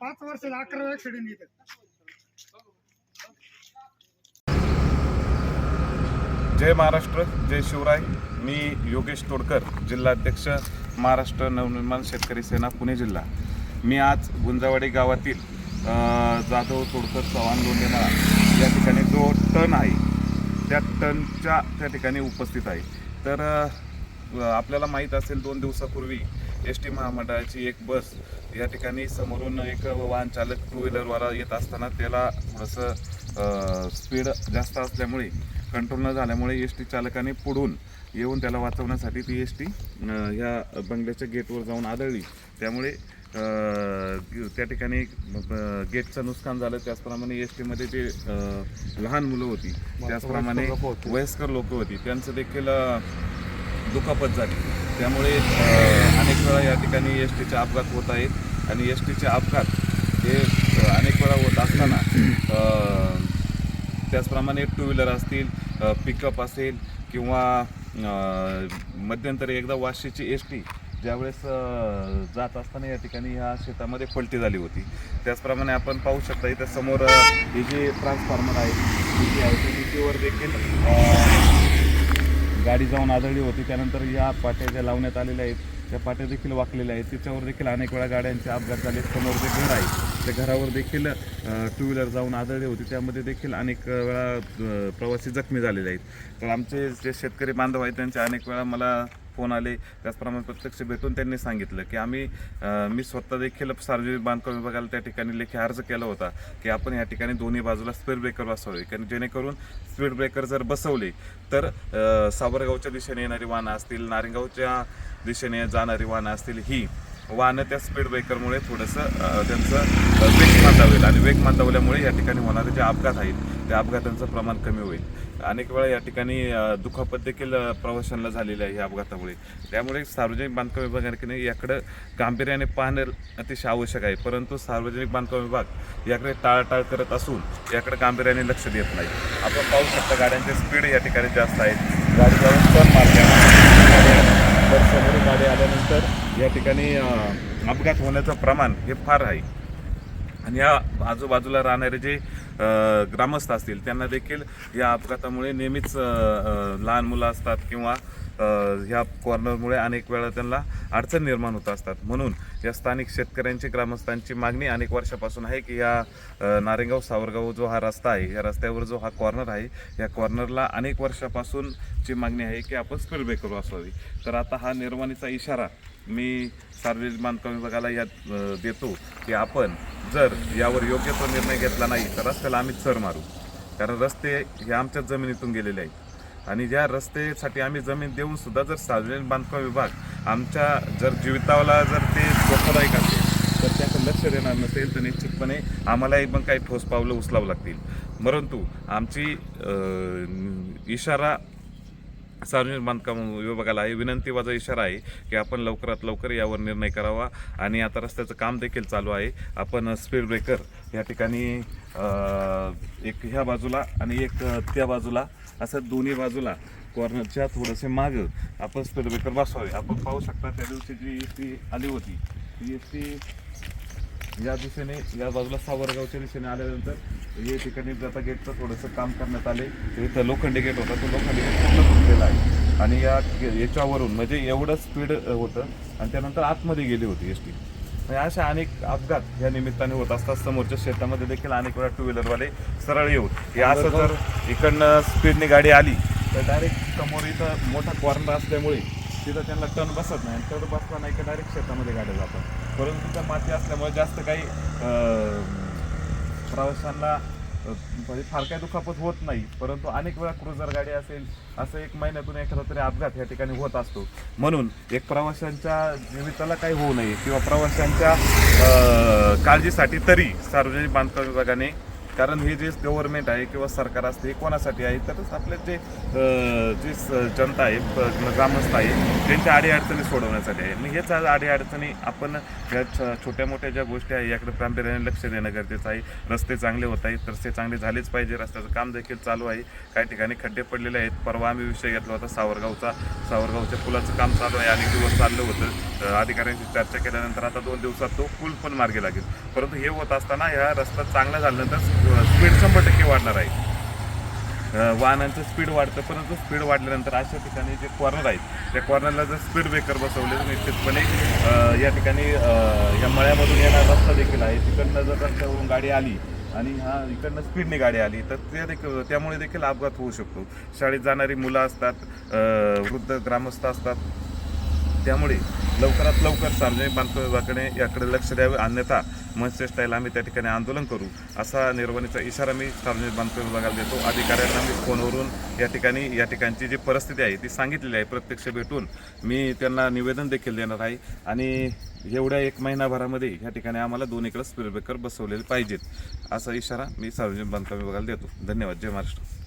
पाच वर्ष अकरा ऍक्सिडेंट येतात. जय महाराष्ट्र जय शिवराय. मी योगेश तोडकर जिल्हाध्यक्ष महाराष्ट्र नवनिर्माण शेतकरी सेना पुणे जिल्हा. मी आज गुंजावाडी गावातील जाधव तोडकर चव्हाण गोंडेमाळा या ठिकाणी जो टन आहे त्या टनच्या त्या ठिकाणी उपस्थित आहे. तर आपल्याला माहीत असेल दोन दिवसापूर्वी एस टी महामंडळाची एक बस या ठिकाणी समोरून एक वाहन चालक टू व्हीलरवाला येत असताना त्याला थोडंसं स्पीड जास्त असल्यामुळे कंट्रोल न झाल्यामुळे एस टी चालकाने पुढून येऊन त्याला वाचवण्यासाठी ती एस टी ह्या बंगल्याच्या गेटवर जाऊन आदळली. त्यामुळे त्या ठिकाणी गेटचं नुकसान झालं. त्याचप्रमाणे एस टीमध्ये जे लहान मुलं होती त्याचप्रमाणे वयस्कर लोक होती. त्यांचं देखील दुखापत झाली. त्यामुळे अनेक वेळा या ठिकाणी एस टीचे अपघात होत आहेत आणि एस टीचे अपघात हे अनेक वेळा होत असताना त्याचप्रमाणे टू व्हीलर असतील पिकअप असेल किंवा मध्यंतरी एकदा वाशीची एस टी ज्यावेळेस जात असताना या ठिकाणी ह्या शेतामध्ये पलटी झाली होती. त्याचप्रमाणे आपण पाहू शकता इथं समोर हे जे ट्रान्सफॉर्मर आहे डीपी आहे त्या देखील गाडी जाऊन आदळली होती. त्यानंतर या पाट्या ज्या लावण्यात आलेल्या आहेत त्या पाट्या देखील वाकलेल्या आहेत. त्याच्यावर देखील अनेक वेळा गाड्यांचे अपघात झाले. समोर जे घर आहे त्या घरावर देखील टू व्हीलर जाऊन आदळली होती. त्यामध्ये देखील अनेक वेळा प्रवासी जखमी झालेले आहेत. तर आमचे जे शेतकरी बांधव आहेत त्यांचे अनेक वेळा मला फोन आले त्याचप्रमाणे प्रत्यक्ष भेटून त्यांनी सांगितलं की आम्ही मी स्वतः देखील सार्वजनिक बांधकाम विभागाला त्या ठिकाणी लेखी अर्ज केला होता की आपण या ठिकाणी दोन्ही बाजूला स्पीड ब्रेकर बसवावे. कारण जेणेकरून स्पीड ब्रेकर जर बसवले तर सावरगावच्या दिशेने येणारी वाहनं असतील नारेगावच्या दिशेने जाणारी वाहनं असतील ही वाहनं त्या स्पीड ब्रेकरमुळे थोडंसं त्यांचं वेग मंदावेल आणि वेग मंदावल्यामुळे या ठिकाणी होणारे जे अपघात आहेत त्या अपघातांचं प्रमाण कमी होईल. अनेक वेळा या ठिकाणी दुखापत देखील प्रवाशांना झालेली आहे या अपघातामुळे. त्यामुळे सार्वजनिक बांधकाम विभागाने याकडं गांभीर्याने पाहणं अतिशय आवश्यक आहे. परंतु सार्वजनिक बांधकाम विभाग याकडे टाळाटाळ करत असून याकडे गांभीर्याने लक्ष देत नाही. आपण पाहू शकता गाड्यांचे स्पीड या ठिकाणी जास्त आहेत. गाडी जाऊन पण मारल्या तर समोरून गाडी आल्यानंतर या ठिकाणी अपघात होण्याचं प्रमाण हे फार आहे. आणि या आजूबाजूला राहणारे जे ग्रामस्थ असतील त्यांना देखील या अपघातामुळे नेहमीच लहान मुलं असतात किंवा ह्या कॉर्नरमुळे अनेक वेळा त्यांना अडचण निर्माण होत असतात. म्हणून या स्थानिक शेतकऱ्यांची ग्रामस्थांची मागणी अनेक वर्षापासून आहे की या नारेगाव सावरगाव जो हा रस्ता आहे या रस्त्यावर जो हा कॉर्नर आहे या कॉर्नरला अनेक वर्षापासूनची मागणी आहे की आपण स्पीड ब्रेकर असावी तर आता हा निर्माणीचा इशारा मी सार्वजनिक बांधकाम विभागाला यात देतो की आपण जर यावर योग्य तो निर्णय घेतला नाही तर रस्त्याला आम्ही चर मारू. कारण रस्ते हे आमच्याच जमिनीतून गेलेले आहेत. आणि ज्या रस्त्यासाठी आम्ही जमीन देऊन सुद्धा जर सार्वजनिक बांधकाम विभाग आमच्या जर जीवितावला जर ते धोकादायक असेल तर त्याचं लक्ष देणार नसेल तर निश्चितपणे आम्हालाही पण काही ठोस पावलं उचलावं लागतील. परंतु आमची इशारा सार्वजनिक बांधकाम विभागाला हे विनंतीवाचा इशारा आहे की आपण लवकरात लवकर यावर निर्णय करावा आणि आता रस्त्याचं काम देखील चालू आहे. आपण स्पीड ब्रेकर या ठिकाणी एक ह्या बाजूला आणि एक त्या बाजूला असं दोन्ही बाजूला कॉर्नरच्या थोडंसे मागं आपण स्पीड ब्रेकर बसवावे. आपण पाहू शकता त्या दिवशी जी एस टी आली होती ती एस टी या दिशेने या बाजूला सावरगावच्या दिशेने आल्यानंतर या ठिकाणी जाता गेटचं थोडंसं काम करण्यात आले. इथं लोखंडी गेट होता तो लोखंडी गेट पूर्ण तुटलेला आहे. आणि या याच्यावरून म्हणजे एवढं स्पीड होतं. आणि त्यानंतर आतमध्ये गेली होती एस टी. म्हणजे अशा अनेक अपघात या निमित्ताने होत असतात. समोरच्या शेतामध्ये देखील अनेक वेळा टू व्हीलरवाले सरळ येऊन. हे असं जर इकडनं स्पीडने गाडी आली तर डायरेक्ट समोर इथं मोठा कॉर्नर असल्यामुळे तिथं त्यांना टन बसत नाही. आणि बसला नाही की डायरेक्ट शेतामध्ये गाड्या जातात. परंतु तिथं माती असल्यामुळे जास्त काही प्रवाशांना म्हणजे फार काही दुखापत होत नाही. परंतु अनेक वेळा क्रुझर गाडी असेल असं एक महिन्यातून एखादा तरी अपघात या ठिकाणी होत असतो. म्हणून एक प्रवाशांच्या जीविताला काही होऊ नये किंवा प्रवाशांच्या काळजीसाठी तरी सार्वजनिक बांधकाम विभागाने कारण हे जे गव्हर्नमेंट आहे किंवा सरकार असते हे कोणासाठी आहे? तर आपले जे जी जे स- जनता आहे ग्रामस्थ आहे त्यांच्या अडीअडचणी सोडवण्यासाठी आहे. मग हेच आज अडीअडचणी आपण या छ- छोट्या मोठ्या ज्या गोष्टी आहे याकडे प्रांतर्याने लक्ष देणं गरजेचं आहे. रस्ते चांगले होत आहेत रस्ते चांगले झालेच पाहिजे. रस्त्याचं काम देखील चालू आहे. काही ठिकाणी खड्डे पडलेले आहेत. परवा आम्ही विषय घेतला होता सावरगावचा. सावरगावच्या पुलाचं काम चालू आहे. अनेक दिवस चाललं होतं. अधिकाऱ्यांशी चर्चा केल्यानंतर आता दोन दिवसात तो पूल पण मार्गी लागेल. परंतु हे होत असताना ह्या रस्ता चांगला झाल्यानंतर स्पीड शंभर टक्के वाढणार आहे. वाहनांचं स्पीड वाढतं परंतु स्पीड वाढल्यानंतर अशा ठिकाणी जे कॉर्नर आहेत त्या कॉर्नरला जर स्पीड ब्रेकर बसवले तर निश्चितपणे या ठिकाणी या मळ्यामधून येणारा रस्ता देखील आहे. तिकडनं जर रस्त्यावरून गाडी आली आणि हा इकडनं स्पीडने गाडी आली तर ते देखील त्यामुळे देखील अपघात होऊ शकतो. शाळेत जाणारी मुलं असतात वृद्ध ग्रामस्थ असतात. त्यामुळे लवकरात लवकर सार्वजनिक बांधकाम विभागाने याकडे लक्ष द्यावे अन्यथा मत्स्य स्टाईल आम्ही त्या ठिकाणी आंदोलन करू असा निर्वाणीचा इशारा मी सार्वजनिक बांधकाम विभागाला देतो. अधिकाऱ्यांना मी फोनवरून या ठिकाणी या ठिकाणची जी परिस्थिती आहे ती सांगितलेली आहे. प्रत्यक्ष भेटून मी त्यांना निवेदन देखील देणार आहे आणि एवढ्या एक महिनाभरामध्ये या ठिकाणी आम्हाला दोन इकडे स्पीड ब्रेकर बसवलेले पाहिजेत असा इशारा मी सार्वजनिक बांधकाम विभागाला देतो. धन्यवाद. जय महाराष्ट्र.